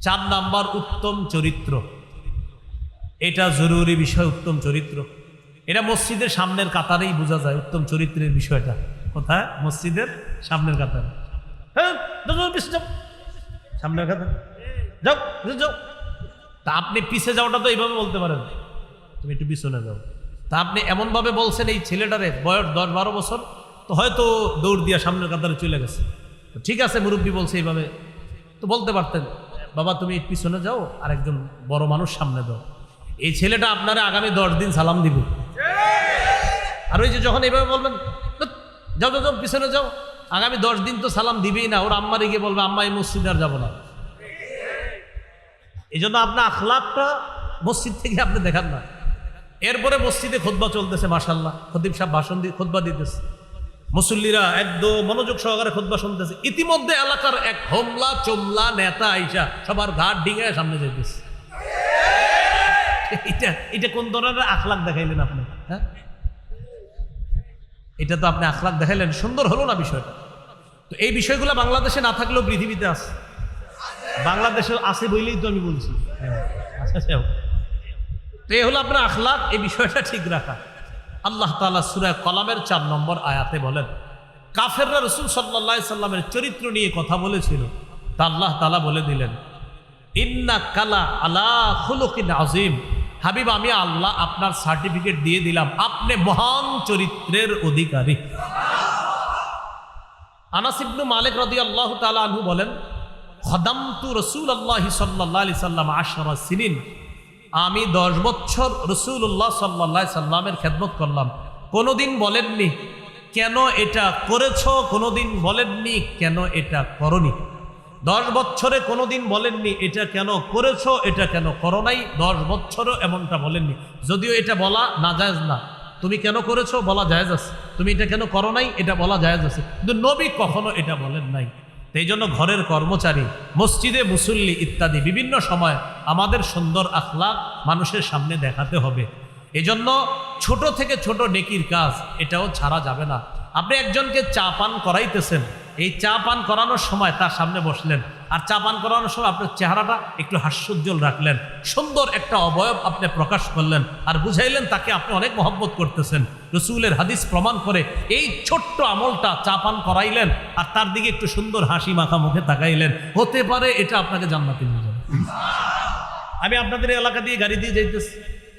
চার নাম্বার উত্তম চরিত্র। এটা জরুরি বিষয়, উত্তম চরিত্র। এটা মসজিদের সামনের কাতারেই বোঝা যায়, উত্তম চরিত্রের বিষয়টা। কোথায়? মসজিদের সামনের কাতারে। হ্যাঁ সামনের কাতার। যাও যাও। তা আপনি পিছে যাওয়াটা তো এইভাবে বলতে পারেন। তুমি একটু পিছনে যাও। তা আপনি এমনভাবে বলছেন, এই ছেলেটারে বয়স দশ বারো বছর, তো হয়তো দৌড় দিয়া সামনের কাতারে চলে গেছে। ঠিক আছে, মুরব্বী বলছে এইভাবে। তো বলতে পারতেন। বাবা তুমি পিছনে যাও আর একজন বড় মানুষ সামনে দাও। এই ছেলেটা আপনারা আগামী দশ দিন সালাম দিবে। আর ওই যে যখন এইভাবে বলবেন যাও যাও যাও পিছনে যাও। আগামী দশ দিন তো সালাম দিবেই না ওর আম্মারে গিয়ে বলবে আম্মা এই মসজিদে আর যাব না। এই জন্য আপনার আখলাপটা মসজিদ থেকে আপনি দেখান না। এরপরে মসজিদে খোদবা চলতেছে মাসাল্লাহ খতিব সাহেব ভাষণ দিয়ে খোদবা দিতেছে। মুসল্লিরা একদম মনোযোগ সহকারে খোদবা শুনতেছে। ইতিমধ্যে এলাকার এক হোমলা চোমলা নেতা আইসা সবার ঘাট ডিঙায় সামনে যাইতেছে। এটা এটা কোন ধরনের আখলাক দেখাইলেন আপনি? হ্যাঁ? এটা তো আপনি আখলাক দেখাইলেন সুন্দর হলো না বিষয়টা? তো এই বিষয়গুলো বাংলাদেশে না থাকলেও পৃথিবীতে আছে। বাংলাদেশে আছে বইলেই তো আমি বলছি। হ্যাঁ, আচ্ছা তো এই হলো আপনার আখলাক এই বিষয়টা ঠিক রাখা। আল্লাহ তালা সুরায় কলামের চার নম্বর আয়াতে বলেন, কাফেররা রসুল সাল্লাহ সাল্লামের চরিত্র নিয়ে কথা বলেছিল। তা আল্লাহ তালা বলে দিলেন, ইন্না কালা আলা খুলুকিন আজিম হাবিব, আমি আল্লাহ আপনার সার্টিফিকেট দিয়ে দিলাম, আপনি মহান চরিত্রের অধিকারী। আনাসিবনু মালিক রদি আল্লাহ তালা আনহু বলেন, খদামতু রসুল আল্লাহ সাল্লাহ সাল্লাম আশরা সিনিন। আমি দশ বছর রসুল্লাহ সাল্লাহ সাল্লামের খেদমত করলাম। কোনোদিন বলেননি, কেন এটা করেছ? কোনোদিন বলেননি, কেন এটা করনি? দশ বছরে কোনোদিন বলেননি, এটা কেন করেছ? এটা কেন করো নাই? দশ বছরও এমনটা বলেননি। যদিও এটা বলা না যায় না। তুমি কেন করেছ? বলা যায় আছে। তুমি এটা কেন করো নাই? এটা বলা যায় আছে। কিন্তু নবী কখনো এটা বলেন নাই। এই জন্য ঘরের কর্মচারী, মসজিদে মুসল্লি ইত্যাদি বিভিন্ন সময় আমাদের সুন্দর আখলা মানুষের সামনে দেখাতে হবে। এজন্য ছোট থেকে ছোট নেকির কাজ, এটাও ছাড়া যাবে না। আপনি একজনকে চা পান করাইতেছেন এই চা পান করানোর সময় তার সামনে বসলেন। আর চা পান করানোর সময় আপনার চেহারাটা একটু হাস্যোজ্জ্বল রাখলেন। সুন্দর একটা অবয়ব আপনি প্রকাশ করলেন আর বুঝাইলেন তাকে আপনি অনেক মহব্বত করতেছেন। রসুলের হাদিস প্রমাণ করে এই ছোট্ট আমলটা চা পান করাইলেন আর তার দিকে একটু সুন্দর হাসি মাখা মুখে তাকাইলেন। হতে পারে এটা আপনাকে জান্নাতে নিয়ে যাবে। আমি আপনাদের এলাকা দিয়ে গাড়ি দিয়ে যাইতেছি।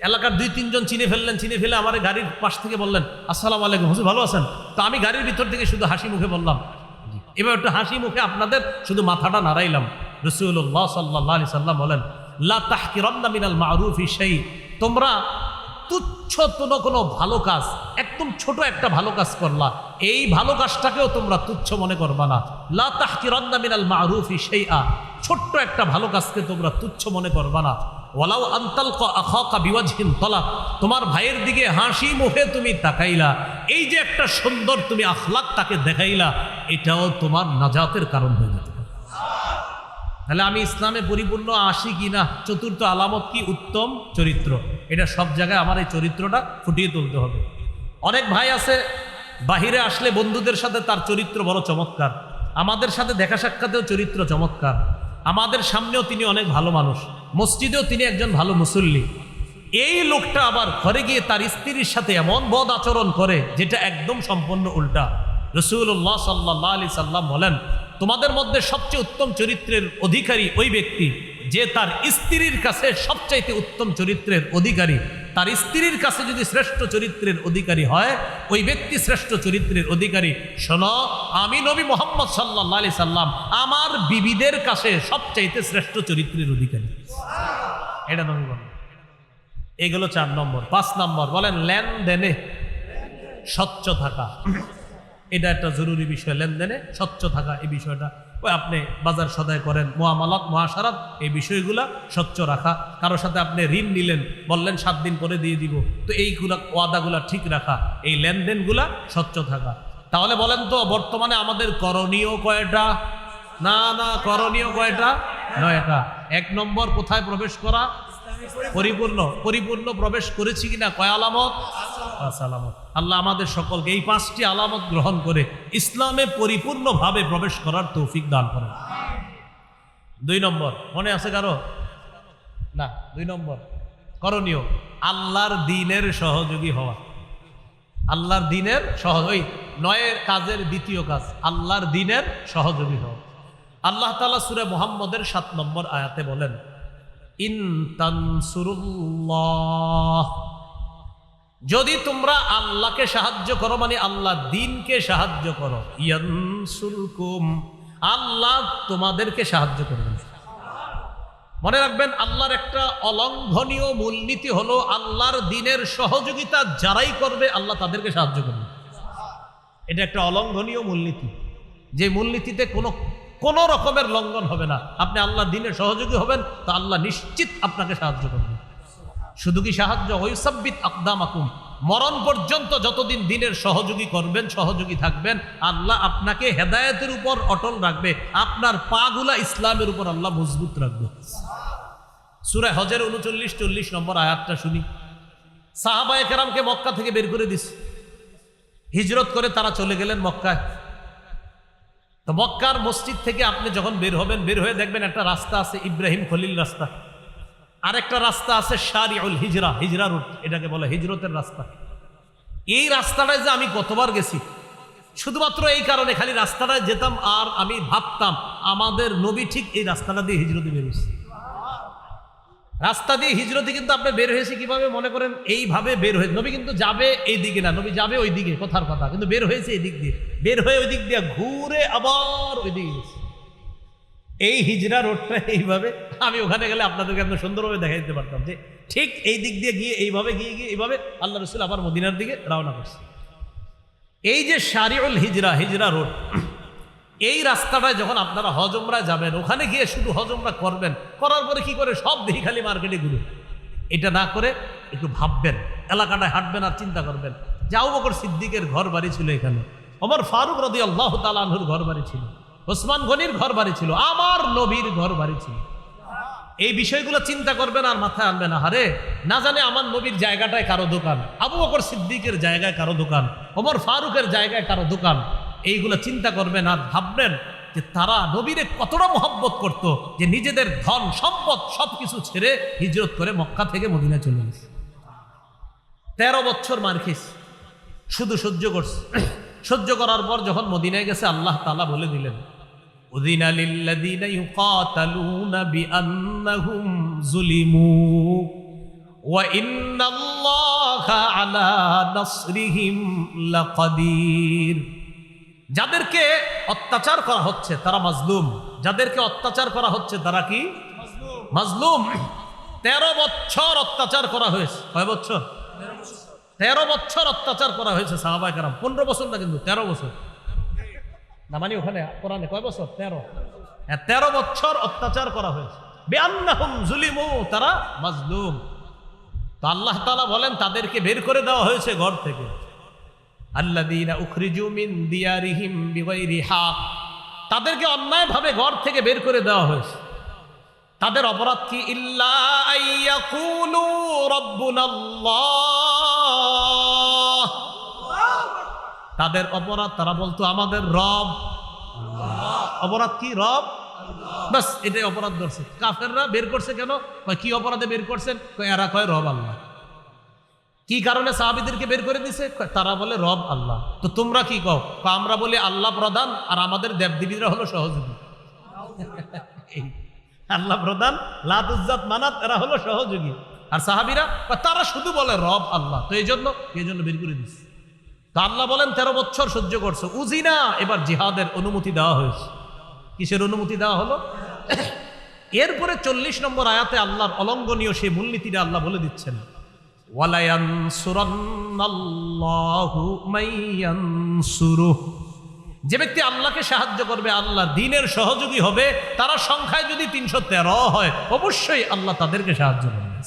এলাকার দুই, তিনজন চিনে ফেললেন, চিনে ফেলে আমার গাড়ির পাশ থেকে বললেন, আসসালামু আলাইকুম, হুজুর ভালো আছেন? তো আমি গাড়ির ভিতর থেকে শুধু হাসি মুখে বললাম এবার একটু হাসি মুখে আপনাদের শুধু মাথাটা নাড়াইলাম। রসুল্লাহ সাল্লাহ আলি সাল্লাম বলেন, লা মিনাল তোমরা তুচ্ছ কোনো কোনো ভালো কাজ, একদম ছোট একটা ভালো কাজ করলা, এই ভালো কাজটাকেও তোমরা তুচ্ছ মনে করবা না। লা তাহকিরান্না মিনাল মারুফি সেই আ ছোট্ট একটা ভালো কাজকে তোমরা তুচ্ছ মনে করবা না। ওয়ালাউ আন্তাল আখা বিওয়াজহিন তলা তোমার ভাইয়ের দিকে হাসি মুখে তুমি তাকাইলা। এই যে একটা সুন্দর তুমি আখলাক তাকে দেখাইলা, এটাও তোমার নাজাতের কারণ হয়ে যেতে তাহলে আমি ইসলামে পরিপূর্ণ আসি কি না চতুর্থ আলামত কি? উত্তম চরিত্র। এটা সব জায়গায় আমার এই চরিত্রটা ফুটিয়ে তুলতে হবে। অনেক ভাই আছে, বাহিরে আসলে বন্ধুদের সাথে তার চরিত্র বড় চমৎকার। আমাদের সাথে দেখা সাক্ষাতেও চরিত্র চমৎকার। আমাদের সামনেও তিনি অনেক ভালো মানুষ। মসজিদেও তিনি একজন ভালো মুসল্লি। এই লোকটা আবার ঘরে গিয়ে তার স্ত্রীর সাথে এমন বদ আচরণ করে, যেটা একদম সম্পূর্ণ উল্টা। রসুল্লাহ সাল্লাহ আলি সাল্লাম বলেন, তোমাদের মধ্যে সবচেয়ে উত্তম চরিত্রের অধিকারী ওই ব্যক্তি, যে তার স্ত্রীর কাছে সবচাইতে উত্তম চরিত্রের অধিকারী। তার স্ত্রীর কাছে যদি শ্রেষ্ঠ চরিত্রের অধিকারী হয়, ওই ব্যক্তি শ্রেষ্ঠ চরিত্রের অধিকারী। শোনো, আমি নবী মোহাম্মদ সাল্লাহ আলি সাল্লাম, আমার বিবিদের কাছে সবচাইতে শ্রেষ্ঠ চরিত্রের অধিকারী। এটা নবী বলেন এগুলো চার নম্বর, পাঁচ নম্বর, বলেন লেনদেনে স্বচ্ছ থাকা। এটা একটা জরুরি বিষয়, লেনদেনে স্বচ্ছ থাকা, এই বিষয়টা। ওই আপনি বাজার সদায় করেন মহামালত মহাসারাত, এই বিষয়গুলা স্বচ্ছ রাখা। কারোর সাথে আপনি ঋণ নিলেন, বললেন সাত দিন পরে দিয়ে দিব। তো এইগুলা ওয়াদাগুলা ঠিক রাখা, এই লেনদেনগুলা স্বচ্ছ থাকা। তাহলে বলেন তো, বর্তমানে আমাদের করণীয় কয়টা? না না, করণীয় কয়টা? নয়টা। এক নম্বর কোথায় প্রবেশ করা? পরিপূর্ণ পরিপূর্ণ প্রবেশ করেছি কিনা? কয় আলামত? আলামত। আল্লাহ আমাদের সকলকে এই পাঁচটি আলামত গ্রহণ করে ইসলামে পরিপূর্ণভাবে প্রবেশ করার তৌফিক দান করেন। দুই নম্বর, মনে আছে কারও? না, দুই নম্বর। করণীয়, আল্লাহর দিনের সহযোগী হওয়া। আল্লাহর দিনের সহ ওই নয়ের কাজের দ্বিতীয় কাজ, আল্লাহর দিনের সহযোগী হওয়া। আল্লাহ তালা সুরে মোহাম্মদের সাত নম্বর আয়াতে বলেন যদি তোমরা আল্লাহকে সাহায্য করো মানে আল্লাহ দিনকে সাহায্য করো, ইয়ানসুরকুম, আল্লাহ তোমাদেরকে সাহায্য করবেন। মনে রাখবেন, আল্লাহর একটা অলঙ্ঘনীয় মূলনীতি হলো আল্লাহর দিনের সহযোগিতা যারাই করবে, আল্লাহ তাদেরকে সাহায্য করবে এটা একটা অলঙ্ঘনীয় মূলনীতি। যে মূলনীতিতে কোনো কোনো রকমের লঙ্ঘন হবে না। আপনি আল্লাহ দিনের সহযোগী হবেন, তা আল্লাহ নিশ্চিত আপনাকে সাহায্য করবে। শুধু কি সাহায্য? ওইসাব্বিত আকদাম আকুম মরণ পর্যন্ত যতদিন দিনের সহযোগী করবেন, সহযোগী থাকবেন, আল্লাহ আপনাকে হেদায়েতের উপর অটল রাখবে। আপনার পাগুলা ইসলামের উপর আল্লাহ মজবুত রাখবে। সুরে হজের উনচল্লিশ, চল্লিশ নম্বর আয়াতটা শুনি। সাহাবায়ে কেরামকে মক্কা থেকে বের করে দিস। হিজরত করে তারা চলে গেলেন মক্কায়। তো মক্কার মসজিদ থেকে আপনি যখন বের হবেন, বের হয়ে দেখবেন একটা রাস্তা আছে ইব্রাহিম খলিল রাস্তা। আর একটা রাস্তা আছে শারিউল হিজরা হিজরা রুট, এটাকে বলে হিজরতের রাস্তা। এই রাস্তাটায় যে আমি কতবার গেছি, শুধুমাত্র এই কারণে খালি রাস্তাটায় যেতাম আর আমি ভাবতাম, আমাদের নবী ঠিক এই রাস্তাটা দিয়ে হিজরতে বেরিয়েছে রাস্তা দিয়ে হিজরতে কিন্তু আপনি বের হয়েছে কীভাবে? মনে করেন এইভাবে বের হয়েছে। নবী কিন্তু যাবে এই দিকে না, নবী যাবে ওই দিকে কথার কথা। কিন্তু বের হয়েছে এই দিক দিয়ে। বের হয়ে ওই দিক দিয়ে ঘুরে আবার ওই দিকে এই হিজরা রোডটা এইভাবে, আমি ওখানে গেলে আপনাদেরকে একদম সুন্দরভাবে দেখা দিতে পারতাম যে ঠিক এই দিক দিয়ে গিয়ে, এইভাবে গিয়ে গিয়ে, এইভাবে আল্লাহ রসুল আবার মদিনার দিকে রওনা করছে। এই যে শারিউল হিজরা হিজরা রোড এই রাস্তাটায় যখন আপনারা হজমরা যাবেন, ওখানে গিয়ে শুধু হজমরা করবেন, করার পরে কি করে? সব দেখি খালি মার্কেটে ঘুরে। এটা না করে একটু ভাববেন, এলাকাটায় হাঁটবেন আর চিন্তা করবেন। যাও বকর সিদ্দিকের ঘর বাড়ি ছিল এখানে। আমার ফারুক রদি আল্লাহ তালাহুর ঘর বাড়ি ছিল। ওসমান গনির ঘর বাড়ি ছিল। আমার নবীর ঘর বাড়ি ছিল। এই বিষয়গুলো চিন্তা করবেন আর মাথায় আনবে না। হারে না জানে আমার নবীর জায়গাটায় কারও দোকান, আবু বকর সিদ্দিকের জায়গায় কারও দোকান, ওমর ফারুকের জায়গায় কারও দোকান। এইগুলো চিন্তা করবেন আর ভাববেন যে তারা নবীরে কতটা মহব্বত করত যে নিজেদের ধন সম্পদ সব কিছু ছেড়ে হিজরত করে মক্কা থেকে মদিনায় চলে গেছে তেরো বছর মারখিস শুধু সহ্য করছে সহ্য করার পর যখন মদিনায় গেছে আল্লাহ তালা বলে দিলেন أذن للذين يقاتلون بأنهم ظلموا وإن الله على نصرهم لقدير যাদেরকে অত্যাচার করা হচ্ছে তারা মাজলুম। যাদেরকে অত্যাচার করা হচ্ছে তারা কি? মাজলুম। তেরো বছর অত্যাচার করা হয়েছে। কয় বছর? তেরো বছর। অত্যাচার করা হয়েছে সাহাবাই কারাম। পনেরো বছর না কিন্তু তেরো বছর। না মানে ওখানে কোরআনে কয় বছর? তেরো। হ্যাঁ তেরো বছর অত্যাচার করা হয়েছে। বেআন্নাহুম জুলিমু তারা মাজলুম। তো আল্লাহ তালা বলেন তাদেরকে বের করে দেওয়া হয়েছে ঘর থেকে। আল্লাদিনা উখরিজু মিন তাদেরকে অন্যায়ভাবে ঘর থেকে বের করে দেওয়া হয়েছে। তাদের অপরাধ কি? তাদের অপরাধ, তারা বলতো, আমাদের রব। অপরাধ কি? রব। বাস এটাই অপরাধ ধরছে। কাফেররা বের করছে কেন? কি অপরাধে বের করছেন? এরা কয়, রব আল্লাহ। কি কারণে সাহাবিদেরকে বের করে দিছে? তারা বলে, রব আল্লাহ। তো তোমরা কি কও? আমরা বলি আল্লাহ প্রধান আর আমাদের দেবদেবীরা হলো সহযোগী। আল্লাহ প্রধান লাতুজ্জাত মানাত, এরা হলো সহযোগী। আর সাহাবিরা তারা শুধু বলে, রব আল্লাহ। তো এই জন্য এই জন্য বের করে দিচ্ছে তা আল্লাহ বলেন, তেরো বছর সহ্য করছ। উজিনা! এবার জিহাদের অনুমতি দেওয়া হয়েছে। কিসের অনুমতি দেওয়া হলো? এরপরে চল্লিশ নম্বর আয়াতে আল্লাহর অলঙ্ঘনীয় সেই মূলনীতিটা আল্লাহ বলে দিচ্ছেন। যে ব্যক্তি আল্লাহকে সাহায্য করবে, আল্লাহ দিনের সহযোগী হবে, তারা সংখ্যায় যদি তিনশো তেরো হয়, অবশ্যই আল্লাহ তাদেরকে সাহায্য করবে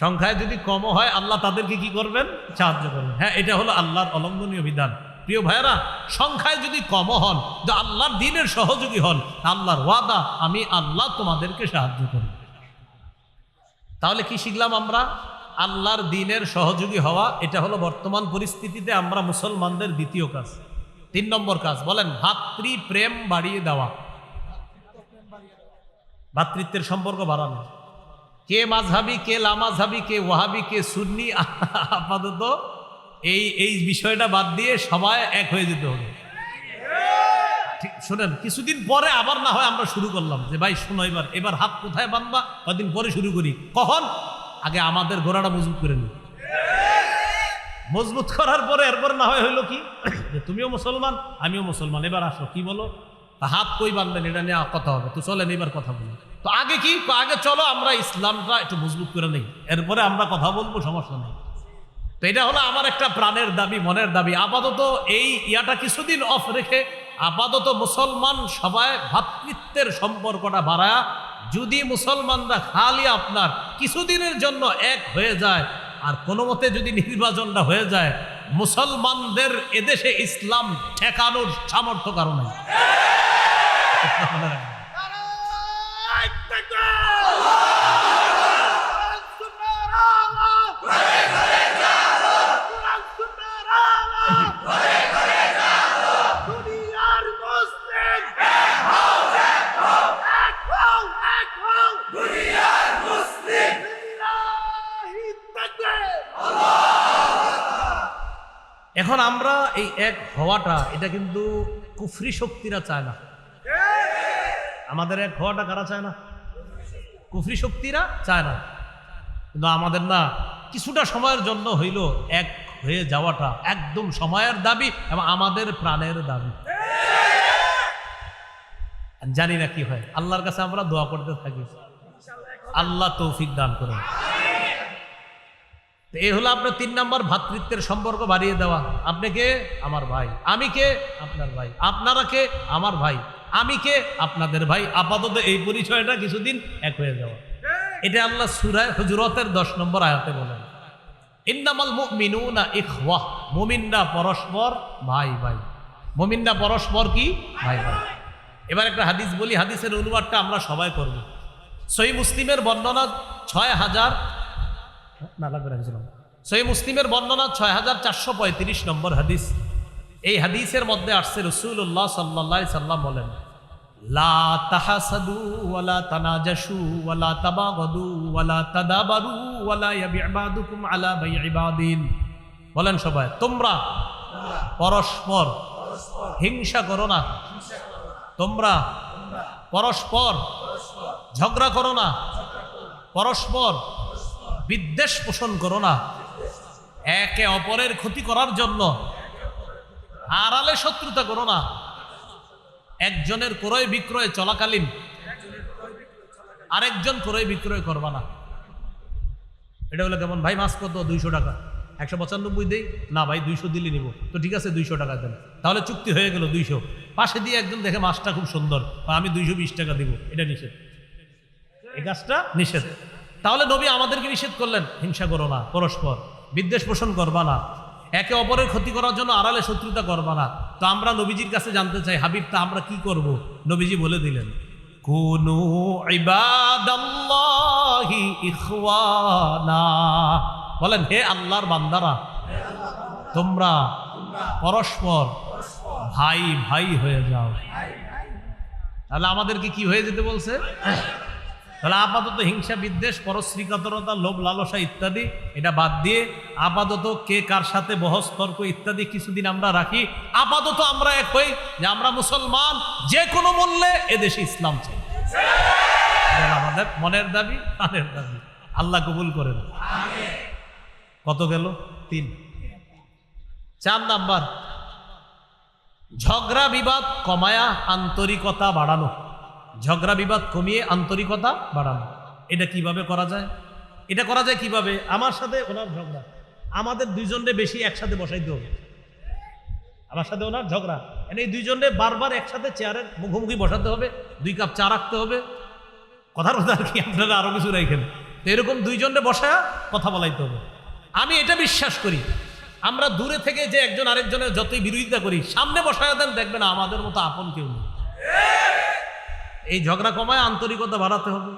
সংখ্যায় যদি কম হয়, আল্লাহ তাদেরকে কি করবেন? সাহায্য করবেন। হ্যাঁ এটা হলো আল্লাহর অলঙ্ঘনীয় বিধান। প্রিয় ভাইয়েরা, সংখ্যায় যদি কম হন যে আল্লাহর দিনের সহযোগী হন, আল্লাহর ওয়াদা, আমি আল্লাহ তোমাদেরকে সাহায্য করব। তাহলে কি শিখলাম আমরা? আল্লাহর দিনের সহযোগী হওয়া, এটা হলো বর্তমান পরিস্থিতিতে আমরা মুসলমানদের দ্বিতীয় কাজ। তিন নম্বর কাজ, বলেন ভাতৃ প্রেম বাড়িয়ে দেওয়া। ভাতৃত্বের সম্পর্ক বাড়ানো। কে মাঝহাবি, কে লামাঝাবি কে ওয়াহাবি, কে সুন্নি, আপাতত এই এই বিষয়টা বাদ দিয়ে সবাই এক হয়ে যেতে হবে। ঠিক, শোনেন, কিছুদিন পরে আবার না হয় আমরা শুরু করলাম যে, ভাই, শোনো এবার এবার হাত কোথায় বাঁধবা? কদিন পরে শুরু করি। কখন? আগে আমাদের গোড়াটা মজবুত করে নি মজবুত করার পরে এরপর না হয় হইল কি? যে, তুমিও মুসলমান, আমিও মুসলমান। এবার আসো, কি বলো? হাত কই বাঁধলেন? এটা নিয়ে কথা হবে। তো চলেন, এবার কথা বলি। তো আগে কি? আগে চলো, আমরা ইসলামটা একটু মজবুত করে নেই। এরপরে আমরা কথা বলব, সমস্যা নেই। তো এটা হলো আমার একটা প্রাণের দাবি, মনের দাবি। আপাতত এই ইয়াটা কিছুদিন অফ রেখে আপাতত মুসলমান সবাই ভাতৃত্বের সম্পর্কটা বাড়ায়, যদি মুসলমানরা খালি আপনার কিছুদিনের জন্য এক হয়ে যায়, আর কোনো মতে যদি নির্বাচনটা হয়ে যায়, মুসলমানদের এদেশে ইসলাম ঠেকানোর সামর্থ্য কারণে দুনিয়ার মুসলিম এক হও এক হও এক হও এক হও দুনিয়ার মুসলিম লিল্লাহি তাকবীর এখন আমরা এই এক হওয়াটা, এটা কিন্তু কুফরি শক্তিরা চায় না। আমাদের এক হওয়াটা কারা চায় না? কুফরি শক্তিরা চায় না। কিন্তু আমাদের না, কিছুটা সময়ের জন্য হইল এক হয়ে যাওয়াটা, একদম সময়ের দাবি এবং আমাদের প্রাণের দাবি। জানি না কি হয়। আল্লাহর কাছে আমরা দোয়া করতে থাকি। আল্লাহ তৌফিক দান করেন। তো এ হলো আপনার তিন নম্বর ভ্রাতৃত্বের সম্পর্ক বাড়িয়ে দেওয়া। আপনি কে? আমার ভাই। আমি কে? আপনার ভাই। আপনারা কে? আমার ভাই। আমি কে? আপনাদের ভাই। আপাতত এই পরিচয়টা কিছুদিন এক হয়ে যাওয়া। এটা আল্লাহ সুরায় হুজুরতের দশ নম্বর আয়াতে বলেন। ইন্নামাল মুমিনুনা ইখওয়াহ মুমিনরা পরস্পর ভাই ভাই। মুমিনরা পরস্পর কি? ভাই ভাই। এবার একটা হাদিস বলি। হাদিসের অনুবাদটা আমরা সবাই করব। সই মুসলিমের বর্ণনা ছয় হাজার মুসলিমের বর্ণনা ছয় হাজার চারশো পঁয়ত্রিশ নম্বর হাদিস। এই হাদিসের মধ্যে আসছে রসুল্লাহ সাল্লাহ সাল্লাম বলেন বলেন সবাই, তোমরা পরস্পর হিংসা করো না। তোমরা পরস্পর ঝগড়া করো না। পরস্পর বিদ্বেষ পোষণ করো না। একে অপরের ক্ষতি করার জন্য আড়ালে শত্রুতা করো না। একজনের ক্রয় বিক্রয় চলাকালীন আরেকজন ক্রয় বিক্রয় করবা না। এটা হলো কেমন? ভাই, মাছ কত? দুইশো টাকা। একশো পঁচানব্বই দেই? না ভাই, দুইশো দিলে নিব। তো ঠিক আছে, দুইশো টাকা দেন। তাহলে চুক্তি হয়ে গেল দুইশো। পাশে দিয়ে একজন দেখে মাছটা খুব সুন্দর। আমি দুইশো বিশ টাকা দিব। এটা নিষেধ। এই কাজটা নিষেধ। তাহলে নবী আমাদেরকে নিষেধ করলেন, হিংসা করো না, পরস্পর। বিদ্বেষ পোষণ করবা না। একে অপরের ক্ষতি করার জন্য আড়ালে শত্রুতা করবা না। তো আমরা নবীজির কাছে জানতে চাই, হাবিব, তা আমরা কি করব? নবীজি বলে দিলেন, কুনু বলেন, হে আল্লাহর বান্দারা, তোমরা পরস্পর ভাই ভাই হয়ে যাও। তাহলে আমাদেরকে কি হয়ে যেতে বলছে? তাহলে আপাতত হিংসা বিদ্বেষ, পরশ্রীকাতরতা, লোভ, লালসা ইত্যাদি, এটা বাদ দিয়ে আপাতত কে কার সাথে বহস, তর্ক ইত্যাদি কিছুদিন আমরা রাখি। আপাতত আমরা এক হই যে আমরা মুসলমান, যে কোনো মূল্যে এদেশে ইসলাম চাই। আমাদের মনের দাবি, প্রাণের দাবি। আল্লাহ কবুল করেন। কত গেল? তিন। চার নাম্বার। ঝগড়া বিবাদ কমায়া আন্তরিকতা বাড়ানো। ঝগড়া বিবাদ কমিয়ে আন্তরিকতা বাড়ানো। এটা কীভাবে করা যায়? এটা করা যায় কীভাবে? আমার সাথে ওনার ঝগড়া। আমাদের দুইজনরে বেশি একসাথে বসাইতে হবে। আমার সাথে ওনার ঝগড়া। মানে এই দুইজনে বারবার একসাথে চেয়ারের মুখোমুখি বসাতে হবে, দুই কাপ চা রাখতে হবে। কথার কথা আর কি আপনারা আরও কিছু রাখেন তো এরকম দুইজনে বসায় কথা বলাইতে হবে। আমি এটা বিশ্বাস করি। আমরা দূরে থেকে যে একজন আরেকজনের যতই বিরোধিতা করি, সামনে বসায় দেন দেখবেন আমাদের মতো আপন কেউ নেই। এই ঝগড়া কমায় আন্তরিকতা বাড়াতে হবে।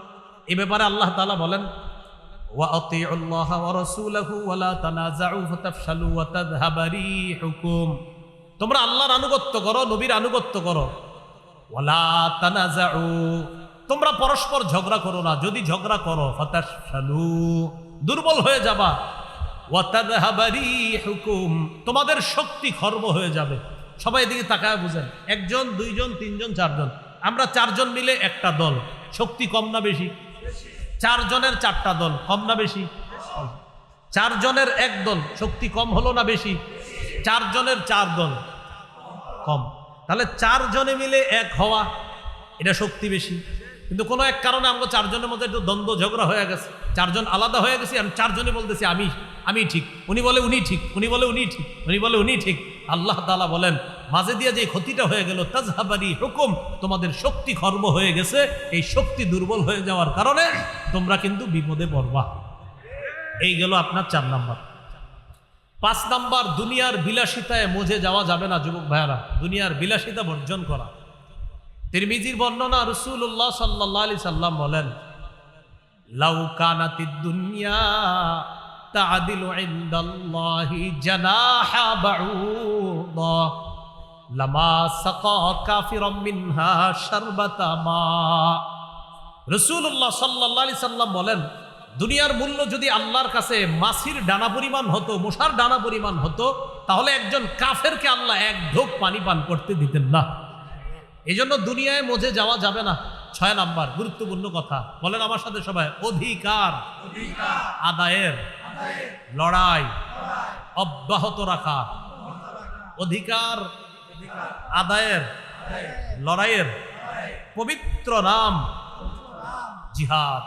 এ ব্যাপারে আল্লাহ তালা বলেন তোমরা আল্লাহর আনুগত্য করো, নবীর আনুগত্য করো। ওলা তানাজাউ তোমরা পরস্পর ঝগড়া করো না, যদি ঝগড়া করো হতাশালু দুর্বল হয়ে যাবা। ওয়াতাদহাবারি হুকুম তোমাদের শক্তি খর্ব হয়ে যাবে। সবাই এদিকে তাকায় বুঝেন। একজন, দুইজন, তিনজন, চারজন। আমরা চারজন মিলে একটা দল। শক্তি কম না বেশি? চারজনের চারটা দল, কম না বেশি? চারজনের এক দল, শক্তি কম হলো না বেশি? চারজনের চার দল, কম। তাহলে চারজনে মিলে এক হওয়া, এটা শক্তি বেশি। কিন্তু কোনো এক কারণে আমরা চারজনের মধ্যে একটু দ্বন্দ্ব, ঝগড়া হয়ে গেছে। চারজন আলাদা হয়ে গেছি, আমি চারজনে বলতেছি, আমি আমি ঠিক। উনি বলে উনি ঠিক, উনি বলে উনি ঠিক, উনি বলে উনি ঠিক। আল্লাহ তালা বলেন মাঝে দিয়ে যে ক্ষতিটা হয়ে গেল তাজহাবারি হুকুম তোমাদের শক্তি খর্ব হয়ে গেছে, এই শক্তি দুর্বল হয়ে যাওয়ার কারণে তোমরা কিন্তু বিপদে পড়বা। এই গেল আপনার চার নাম্বার। পাঁচ নাম্বার, দুনিয়ার বিলাসিতায় মজে যাওয়া যাবে না, যুবক ভাইয়ারা, দুনিয়ার বিলাসিতা বর্জন করা। তিরমিজির বর্ণনা রসুল্লাহ সাল্লাহ আলি সাল্লাম বলেন, লাউ কানাতি দুনিয়া তাদিলু ইনদাল্লাহি জানাহা বাউদা। লামা সাকা কাফিরাম মিনহা শারবাতা মা। রসুল্লাহ সাল্লাহ সাল্লাম বলেন, দুনিয়ার মূল্য যদি আল্লাহর কাছে মাছির ডানা পরিমাণ হতো, মশার ডানা পরিমাণ হতো, তাহলে একজন কাফেরকে আল্লাহ এক ঢোক পানি পান করতে দিতেন না। এই জন্য দুনিয়ায় মজে যাওয়া যাবে না। ছয় নাম্বার, গুরুত্বপূর্ণ কথা, বলেন আমার সাথে সবাই, অধিকার। আদায়ের। লড়াই। অব্যাহত রাখা অধিকার আদায়ের, লড়াইয়ের পবিত্র নাম জিহাদ।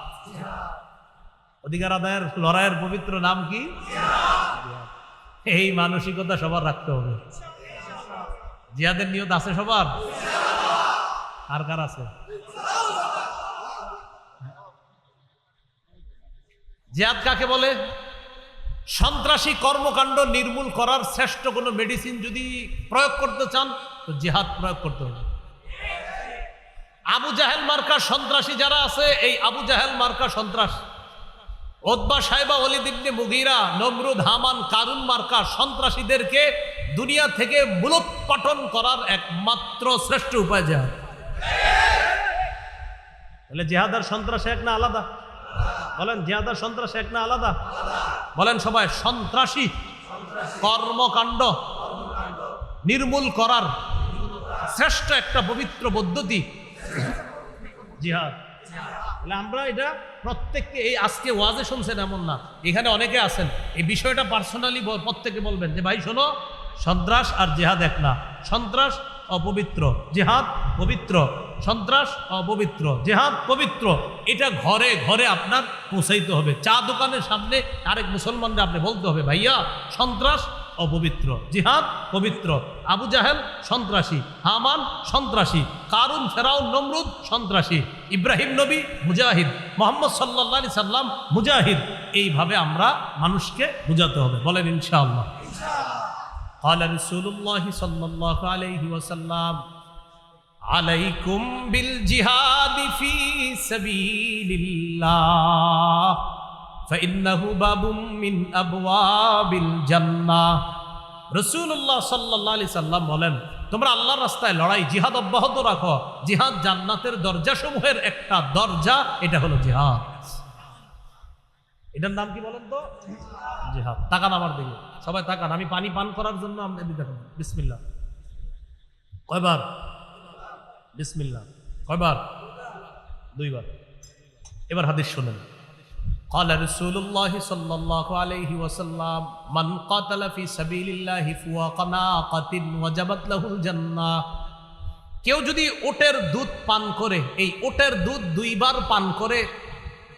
অধিকার আদায়ের, লড়াইয়ের পবিত্র নাম কি? এই মানসিকতা সবার রাখতে হবে। জিহাদের নিয়ত আছে সবার? আর কার আছে? জিহাদ কাকে বলে? সন্ত্রাসী কর্মকাণ্ড নির্মূল করার শ্রেষ্ঠ কোনো মেডিসিন যদি প্রয়োগ করতে চান, তো জেহাদ প্রয়োগ করতে হবে। আবু জাহেল মার্কা সন্ত্রাসী যারা আছে, এই আবু জাহেল মার্কা সন্ত্রাস ওদবা সাহেবা অলিদিবনে মুগিরা, নমরুদ, হামান, কারুন মার্কা সন্ত্রাসীদেরকে দুনিয়া থেকে মূলোৎপাটন করার একমাত্র শ্রেষ্ঠ উপায় জেহাদ। তাহলে জেহাদ আর সন্ত্রাস এক না আলাদা? বলেন জেহাদার সন্ত্রাস এক না আলাদা? বলেন সবাই, সন্ত্রাসী। কর্মকাণ্ড। নির্মূল করার শ্রেষ্ঠ একটা পবিত্র পদ্ধতি। জিহাদ। আমরা এটা প্রত্যেককে, এই আজকে ওয়াজে শুনছেন এমন না। এখানে অনেকে আছেন। এই বিষয়টা পার্সোনালি প্রত্যেকে বলবেন যে, ভাই, শোনো, সন্ত্রাস আর জেহাদ এক না। সন্ত্রাস অপবিত্র। জেহাদ পবিত্র। সন্ত্রাস অপবিত্র জেহাদ পবিত্র এটা ঘরে ঘরে আপনার পৌঁছাইতে হবে চা দোকানের সামনে আরেক মুসলমানরা আপনি বলতে হবে ভাইয়া সন্ত্রাস অপবিত্র জিহাদ পবিত্র আবু জাহেল সন্ত্রাসী হামান সন্ত্রাসী কারুন ফেরাউন নমরুদ সন্ত্রাসী ইব্রাহিম নবী মুজাহিদ মোহাম্মদ সাল্লাহ আলি সাল্লাম মুজাহিদ এইভাবে আমরা মানুষকে বুঝাতে হবে বলেন ইনশাআল্লাহ قال رسول الله صلى الله عليه وسلم আলাইকুম বিল জিহাদি ফি সাবিলিল্লাহ, ফাইন্নাহু বাবুম মিন আবওয়াবিল জান্নাহ। রসুল্লাহ সাল্লাল্লাহু আলাইহি সাল্লাম বলেন, তোমরা আল্লাহর রাস্তায় লড়াই, জিহাদ অব্যাহত রাখো। জিহাদ জান্নাতের দরজাসমূহের একটা দরজা, এটা হলো জিহাদ। এটার নাম কি বলেন তো? জিহাদ। তাকান আমার দিকে। সবাই তাকান, আমি পানি পান করার জন্য আপনাদের দেখুন। বিসমিল্লাহ। কয়বার? বিসমিল্লা কয়বার দুইবার এবার হাদিস শোনেন قال رسول الله صلى الله عليه وسلم من قاتل في سبيل الله فوق ناقة وجبت له الجنة কেউ যদি ওটের দুধ পান করে এই ওটের দুধ দুইবার পান করে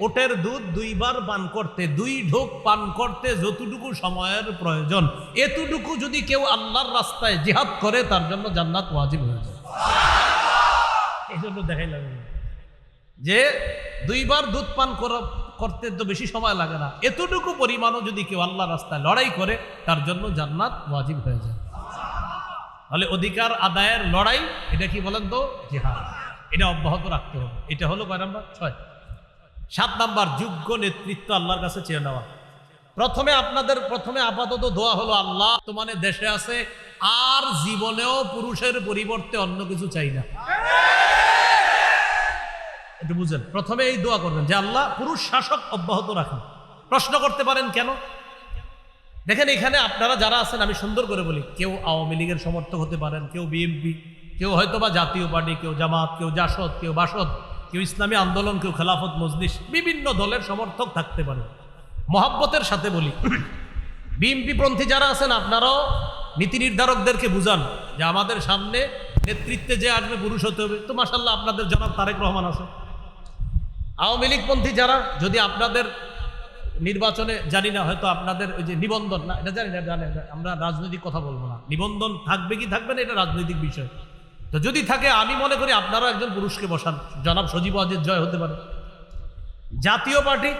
ওটের দুধ দুইবার পান করতে দুই ঢোক পান করতে যতটুকু সময়ের প্রয়োজন এতটুকু যদি কেউ আল্লাহর রাস্তায় জিহাদ করে তার জন্য জান্নাত ওয়াজিব হয়ে যায় এই জন্য লাগে যে দুইবার দুধ পান করা, করতে তো বেশি সময় লাগে না। এতটুকু পরিমাণও যদি কেউ আল্লাহ রাস্তায় লড়াই করে, তার জন্য জান্নাত ওয়াজিব হয়ে যায়। তাহলে অধিকার আদায়ের লড়াই, এটা কি বলেন তো? যে জিহাদ। এটা অব্যাহত রাখতে হবে। এটা হলো কয় নাম্বার? ছয়। সাত নাম্বার, যোগ্য নেতৃত্ব আল্লাহর কাছে চেয়ে নেওয়া। প্রথমে আপনাদের প্রথমে আপাতত দোয়া হলো, আল্লাহ তোমানে দেশে আছে, আর জীবনেও পুরুষের পরিবর্তে অন্য কিছু চাই না। একটু বুঝেন, প্রথমে এই দোয়া করবেন যে, আল্লাহ, পুরুষ শাসক অব্যাহত রাখেন। প্রশ্ন করতে পারেন কেন? দেখেন এখানে আপনারা যারা আছেন, আমি সুন্দর করে বলি, কেউ আওয়ামী লীগের সমর্থক হতে পারেন, কেউ বিএনপি কেউ হয়তো বা জাতীয় পার্টি, কেউ জামাত, কেউ জাসদ, কেউ বাসদ, কেউ ইসলামী আন্দোলন, কেউ খেলাফত, মজলিস, বিভিন্ন দলের সমর্থক থাকতে পারে। মহাব্বতের সাথে বলি। বিএনপি পন্থী যারা আছেন, আপনারাও নীতি নির্ধারকদেরকে বুঝান যে আমাদের সামনে নেতৃত্বে যে আসবে পুরুষ হতে হবে। তো মাসাল্লাহ আপনাদের জনাব তারেক রহমান আছে। আওয়ামী লীগপন্থী যারা, যদি আপনাদের নির্বাচনে, জানি না, হয়তো আপনাদের ওই যে নিবন্ধন, না, এটা জানি না, জানি আমরা রাজনৈতিক কথা বলব না। নিবন্ধন থাকবে কি থাকবে না, এটা রাজনৈতিক বিষয়। তো যদি থাকে, আমি মনে করি আপনারাও একজন পুরুষকে বসান। জনাব সজীব ওয়াজেদ জয় হতে পারে। জাতীয় পার্টি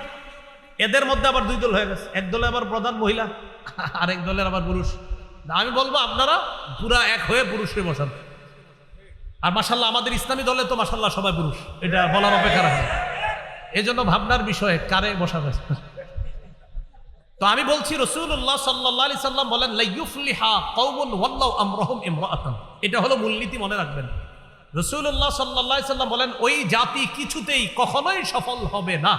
এদের মধ্যে আবার দুই দল হয়ে গেছে। এক দলে আবার প্রধান মহিলা, আরেক দলের আবার পুরুষ। আমি বলব, আপনারা পুরা এক হয়ে পুরুষকে বসান। আর মাসাল্লাহ আমাদের ইসলামী দলে তো মাসাল্লাহ সবাই পুরুষ। এটা বলার অপেক্ষা রাখে এই জন্য ভাবনার বিষয়ে কারে বসাবে তো আমি বলছি রসুল্লাহ সাল্লাহ আলি সাল্লাম বলেন আমরহম এটা হলো মূলনীতি, মনে রাখবেন। রসুল্লাহ সাল্লাহ সাল্লাম বলেন, ওই জাতি কিছুতেই কখনোই সফল হবে না।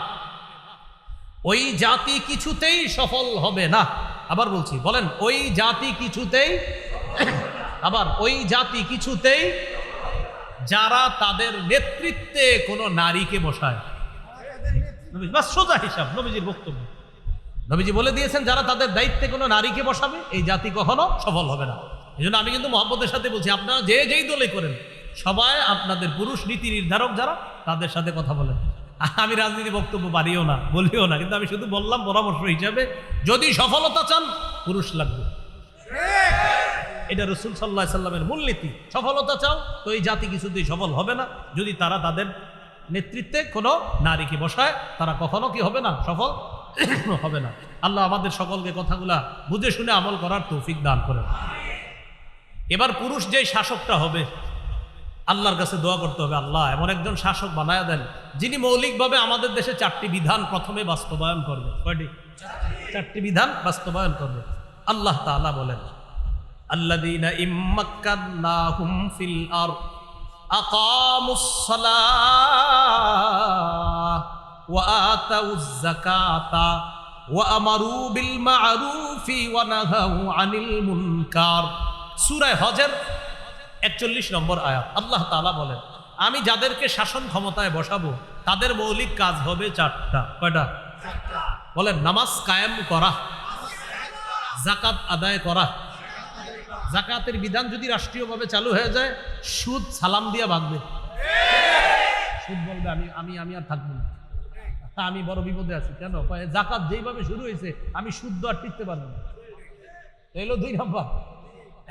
ওই জাতি কিছুতেই সফল হবে না। আবার বলছি, বলেন, ওই জাতি কিছুতেই আবার ওই জাতি কিছুতেই যারা তাদের নেতৃত্বে কোনো নারীকে বসায়। বাস সোজা হিসাব, নবীজির বক্তব্য। নবীজি বলে দিয়েছেন, যারা তাদের দায়িত্বে কোনো নারীকে বসাবে, এই জাতি কখনো সফল হবে না। এই জন্য আমি কিন্তু মোহাম্মদের সাথে বলছি, আপনারা যে যেই দলে করেন, সবাই আপনাদের পুরুষ নীতি নির্ধারক যারা, তাদের সাথে কথা বলেন। আমি রাজনীতি বক্তব্য পারিও না, বলিও না, কিন্তু আমি শুধু বললাম পরামর্শ হিসাবে, যদি সফলতা চান, পুরুষ লাগবে। এটা রসুল সাল্লাহ সাল্লামের মূলনীতি সফলতা চাও, তো এই জাতি কিছুতেই সফল হবে না। যদি তারা তাদের নেতৃত্বে কোনো নারীকে বসায়, তারা কখনো কি হবে না? সফল হবে না। আল্লাহ আমাদের সকলকে কথাগুলা বুঝে শুনে আমল করার তৌফিক দান করেন। এবার পুরুষ যে শাসকটা হবে আল্লাহর কাছে দোয়া করতে হবে আল্লাহ এমন একজন শাসক বানায় দেন যিনি মৌলিকভাবে আমাদের দেশে চারটি বিধান প্রথমে বাস্তবায়ন করবে কয়টি চারটি বিধান বাস্তবায়ন করবে আল্লাহ তাআলা বলেন الذين إن مكناهم في الأرض أقاموا الصلاة وآتوا الزكاة وأمروا بالمعروف ونهوا عن المنكر সূরা হজের একচল্লিশ নম্বর আয়াত। আল্লাহ তাআলা বলেন, আমি যাদেরকে শাসন ক্ষমতায় বসাবো, তাদের মৌলিক কাজ হবে চারটা। কয়টা? বলেন, নামাজ কায়েম করা জাকাত আদায় করা। জাকাতের বিধান যদি রাষ্ট্রীয়ভাবে চালু হয়ে যায়, সুদ সালাম দিয়া ভাগবে। সুদ বলবে, আমি আমি আমি আর থাকব না। আমি বড় বিপদে আছি। কেন? জাকাত যেইভাবে শুরু হয়েছে, আমি সুদ আর টিকতে পারব না। এলো দুই নাম্বার।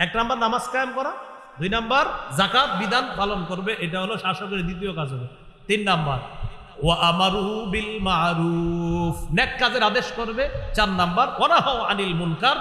এক নাম্বার, নামাজ কায়েম করা। দুই নাম্বার জাকাত বিধান পালন করবে, এটা হলো শাসকের দ্বিতীয় কাজ হবে। তিন নাম্বার ও আমারু বিল মারুফ, নেক কাজের আদেশ করবে। চার নাম্বার ওনাহ আনিল মুনকার,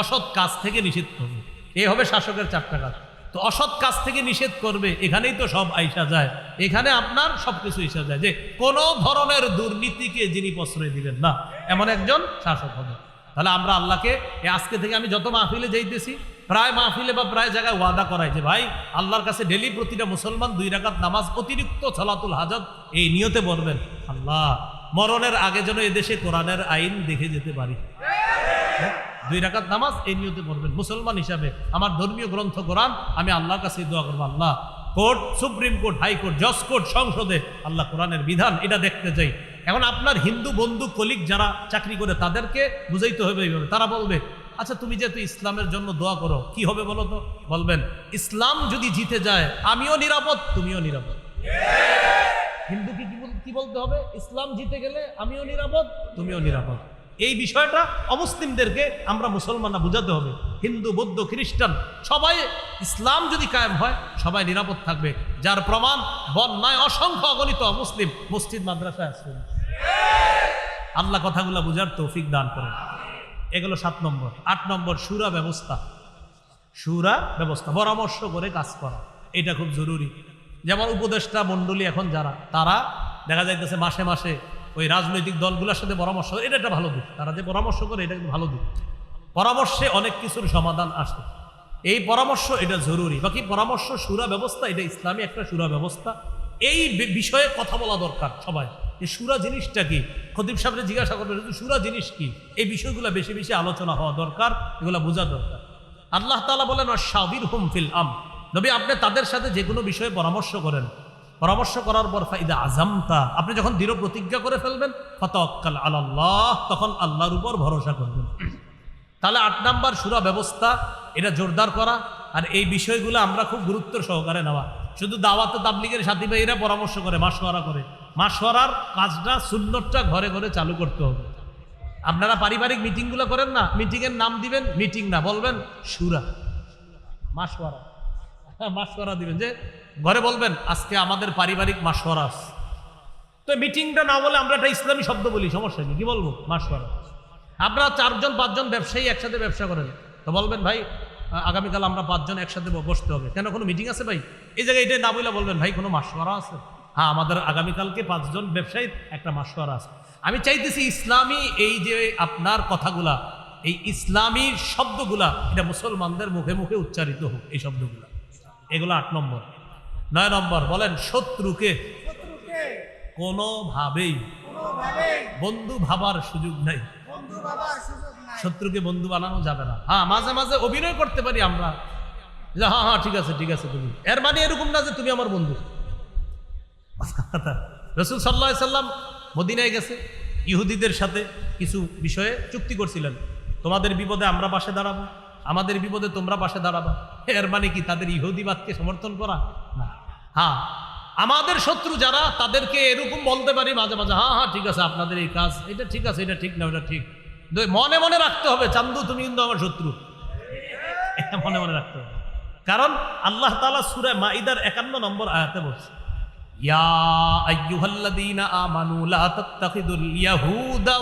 অসৎ কাজ থেকে নিষেধ করবে। এ হবে শাসকের চারটা কাজ। তো অসৎ কাজ থেকে নিষেধ করবে, এখানেই তো সব আইসা যায়। এখানে আপনার সব কিছু এসা যায় যে, কোনো ধরনের দুর্নীতিকে যিনি প্রশ্রয় দিবেন না, এমন একজন শাসক হবে। তাহলে আমরা আল্লাহকে আজকে থেকে আমি যত মাহফিলে যাইতেছি প্রায় মাহফিলে বা প্রায় জায়গায় ওয়াদা করাই যে ভাই, আল্লাহর কাছে ডেলি প্রতিটা মুসলমান দুই রাকাত নামাজ, অতিরিক্ত ছলাতুল হাজত, এই নিয়তে পড়বেন আল্লাহ, মরণের আগে যেন এদেশে কোরআনের আইন দেখে যেতে পারি হ্যাঁ? দুই রাকাত নামাজ, এই নিয়তে পড়বেন মুসলমান হিসাবে আমার ধর্মীয় গ্রন্থ কোরআন, আমি আল্লাহর কাছে দোয়া করব, আল্লাহ, court, supreme court high court জজ কোর্ট, সংসদে, আল্লাহ কোরআনের বিধান এটা দেখতে চাই এখন আপনার হিন্দু বন্ধু, কলিগ যারা চাকরি করে তাদেরকে বুঝাইতে হবে এইভাবে, তারা বলবে আচ্ছা তুমি যেহেতু ইসলামের জন্য দোয়া করো, কি হবে বলো তো? বলবেন, ইসলাম যদি জিতে যায়, আমিও নিরাপদ, তুমিও নিরাপদ। হিন্দু কি কি কি বলতে হবে? ইসলাম জিতে গেলে আমিও নিরাপদ, তুমিও নিরাপদ। এই বিষয়টা অমুসলিমদেরকে আমরা মুসলমানরা বুঝাতে হবে। হিন্দু, বৌদ্ধ, খ্রিস্টান, সবাই ইসলাম যদি কায়েম হয়, সবাই নিরাপদ থাকবে। যার প্রমাণ, বন্যায় অসংখ্য অগণিত মুসলিম মসজিদ, মাদ্রাসায় আসবেন আল্লাহ কথাগুলো বুঝার তৌফিক দান করেন। এগুলো সাত নম্বর। আট নম্বর, সুরা ব্যবস্থা। সুরা ব্যবস্থা, পরামর্শ করে কাজ করা। এটা খুব জরুরি। যেমন উপদেষ্টা, মণ্ডলী এখন যারা, তারা দেখা যাইতেছে মাসে মাসে ওই রাজনৈতিক দলগুলোর সাথে পরামর্শ এটা একটা ভালো দিক। তারা যে পরামর্শ করে, এটা কিন্তু ভালো দিক। পরামর্শে অনেক কিছুর সমাধান আসে। এই পরামর্শ, এটা জরুরি। বাকি পরামর্শ, সুরা ব্যবস্থা, এটা ইসলামী একটা সুরা ব্যবস্থা। এই বিষয়ে কথা বলা দরকার সবাই। যে সুরা জিনিসটা কি? খতিব সাহেবরে জিজ্ঞাসা করবেন "হুজুর, সুরা জিনিস কি? এই বিষয়গুলো বেশি বেশি আলোচনা হওয়া দরকার এগুলো বোঝা দরকার। আল্লাহ তালা বলেন শাবির হুম ফিল আম নবী আপনি তাদের সাথে যে কোনো বিষয়ে পরামর্শ করেন। পরামর্শ করার পর ফাইদা আজামতা আপনি যখন দৃঢ় প্রতিজ্ঞা করে ফেলবেন ফতক্কাল আল্লাহ তখন আল্লাহর উপর ভরসা করবেন। তাহলে আট নাম্বার সুরা ব্যবস্থা এটা জোরদার করা আর এই বিষয়গুলো আমরা খুব গুরুত্ব সহকারে নেওয়া। শুধু দাওয়াতে তাবলিগের সাথী ভাইয়েরা পরামর্শ করে মাসোয়ারা করে। মাসোয়ারার কাজটা সুন্নতটা ঘরে ঘরে চালু করতে হবে। আপনারা পারিবারিক মিটিংগুলো করেন না, মিটিংয়ের নাম দিবেন, মিটিং না বলবেন, সুরা। মাসোয়ারা হ্যাঁ মাসোয়ারা দিবেন যে, ঘরে বলবেন, আজকে আমাদের পারিবারিক মাসোয়ারা আছে। তো মিটিংটা না বলে আমরা একটা ইসলামী শব্দ বলি, সমস্যা কি? কি বলব? মাসোয়ারা আপনারা চারজন, পাঁচজন ব্যবসায়ী একসাথে ব্যবসা করেন। তো বলবেন, ভাই আগামীকাল আমরা পাঁচজন একসাথে বসতে হবে। কেন, কোনো মিটিং আছে ভাই? এই জায়গায় এটা না বলে বলবেন, ভাই, কোনো মাসোয়ারা আছে? হ্যাঁ আমাদের আগামীকালকে পাঁচজন ব্যবসায়ী একটা মাসোয়ারা আছে। আমি চাইতেছি ইসলামী এই যে আপনার কথাগুলা, এই ইসলামী শব্দগুলা, এটা মুসলমানদের মুখে মুখে উচ্চারিত হোক এই শব্দগুলা। এগুলো আট নম্বর। নয় নম্বর, বলেন, শত্রুকে কোনোভাবেই বন্ধু ভাবার সুযোগ নাই। শত্রুকে বন্ধু বানানো যাবে না। হ্যাঁ মাঝে মাঝে অভিনয় করতে পারি আমরা। হ্যাঁ হ্যাঁ ঠিক আছে ঠিক আছে, তুমি। এর মানে এরকম না যে তুমি আমার বন্ধু। রসুল সাল্লাহ সাল্লাম মদিনায় গেছে, ইহুদিদের সাথে কিছু বিষয়ে চুক্তি করছিলেন। তোমাদের বিপদে আমরা পাশে দাঁড়াবো, আমাদের বিপদে তোমরা পাশে দাঁড়াবা। এর মানে কি তাদের ইহুদিবাদকে সমর্থন করা? না। হ্যাঁ আমাদের শত্রু যারা, তাদেরকে এরকম বলতে পারি মাঝে মাঝে হ্যাঁ হ্যাঁ ঠিক আছে, আপনাদের এই কাজ, এটা ঠিক আছে, এটা ঠিক না, ওটা ঠিক। মনে মনে রাখতে হবে, চান্দু, তুমি কিন্তু আমার শত্রু। মনে মনে রাখতে হবে। কারণ আল্লাহ তালা সুরে মাইদার একান্ন নম্বর আয়াতে বলছে ইয়া ইয়াহুদা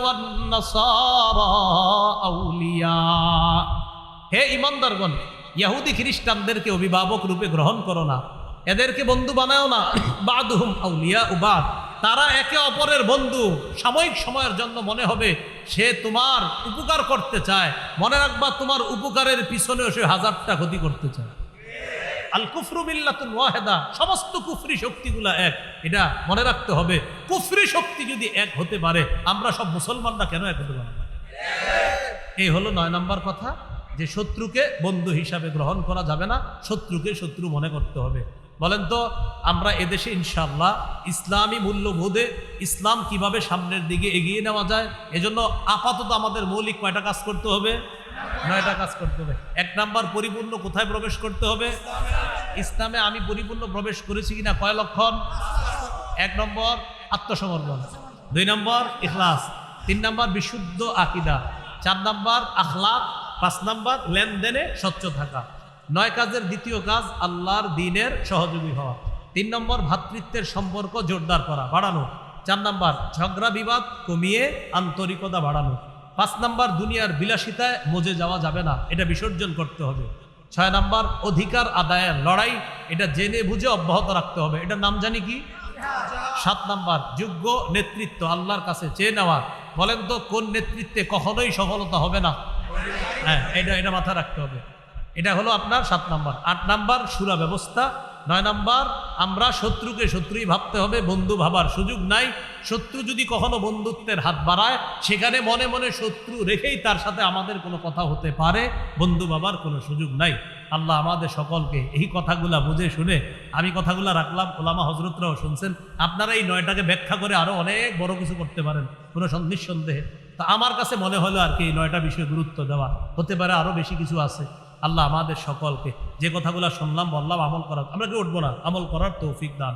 হে ঈমানদারগণ ইহুদি খ্রিস্টানদেরকে অভিভাবক রূপে গ্রহণ করো না। এদেরকে বন্ধু বানাও না। বাদহুম আউলিয়া উবাদ তারা একে অপরের বন্ধু। সাময়িক সময়ের জন্য মনে হবে সে তোমার উপকার করতে চায়। মনে রাখবা তোমার উপকারের পিছনেও সে হাজারটা ক্ষতি করতে চায়। আল কুফরু মিল্লাতুন ওয়াহেদা, সমস্ত কুফরি শক্তিগুলা এক। এটা মনে রাখতে হবে, কুফরি শক্তি যদি এক হতে পারে, আমরা সব মুসলমানরা কেন এক হতে পারব না? এই হলো নয় নম্বর কথা, যে শত্রুকে বন্ধু হিসাবে গ্রহণ করা যাবে না, শত্রুকে শত্রু মনে করতে হবে। বলেন তো, আমরা এদেশে ইনশাল্লাহ ইসলামী মূল্যবোধে ইসলাম কীভাবে সামনের দিকে এগিয়ে নেওয়া যায়, এজন্য আপাতত আমাদের মৌলিক কয়টা কাজ করতে হবে? নয়টা কাজ করতে হবে। এক নাম্বার, পরিপূর্ণ কোথায় প্রবেশ করতে হবে? ইসলামে আমি পরিপূর্ণ প্রবেশ করেছি কিনা কয় লক্ষণ? এক নম্বর, আত্মসমর্পণ। দুই নম্বর, ইখলাস। তিন নম্বর, বিশুদ্ধ আকিদা। চার নম্বর, আখলাক। পাঁচ নম্বর, লেনদেনে স্বচ্ছ থাকা। নয় কাজের দ্বিতীয় কাজ, আল্লাহর দিনের সহযোগী হওয়া। তিন নম্বর ভ্রাতৃত্বের সম্পর্ক জোরদার করা, বাড়ানো। চার নম্বর, ঝগড়া বিবাদ কমিয়ে আন্তরিকতা বাড়ানো। পাঁচ নাম্বার দুনিয়ার বিলাসিতায় মজে যাওয়া যাবে না, এটা বিসর্জন করতে হবে। ছয় নম্বর অধিকার আদায়ের লড়াই, এটা জেনে বুঝে অব্যাহত রাখতে হবে। এটার নাম জানি কি? সাত নাম্বার, যোগ্য নেতৃত্ব, আল্লাহর কাছে চেয়ে নেওয়া। বলেন তো, কোন নেতৃত্বে কখনোই সফলতা হবে না? হ্যাঁ এটা এটা মাথায় রাখতে হবে। এটা হলো আপনার সাত নাম্বার। আট নাম্বার, সুরা ব্যবস্থা। নয় নাম্বার, আমরা শত্রুকে শত্রুই ভাবতে হবে, বন্ধু ভাবার সুযোগ নাই। শত্রু যদি কখনো বন্ধুত্বের হাত বাড়ায়, সেখানে মনে মনে শত্রু রেখেই তার সাথে আমাদের কোনো কথা হতে পারে, বন্ধু ভাবার কোনো সুযোগ নাই। আল্লাহ আমাদের সকলকে এই কথাগুলা বুঝে শুনে, আমি কথাগুলা রাখলাম, ওলামা হজরতরাও শুনছেন, আপনারা এই নয়টাকে ব্যাখ্যা করে আরও অনেক বড় কিছু করতে পারেন, কোনো সন- নিঃসন্দেহে। তা আমার কাছে মনে হলো আর কি, এই নয়টা বিষয়ে গুরুত্ব দেওয়া। হতে পারে আরও বেশি কিছু আছে। আল্লাহ আমাদের সকলকে যে কথাগুলো শুনলাম, বললাম, আমল করার আমরা কি উঠবো না আমল করার তৌফিক দান।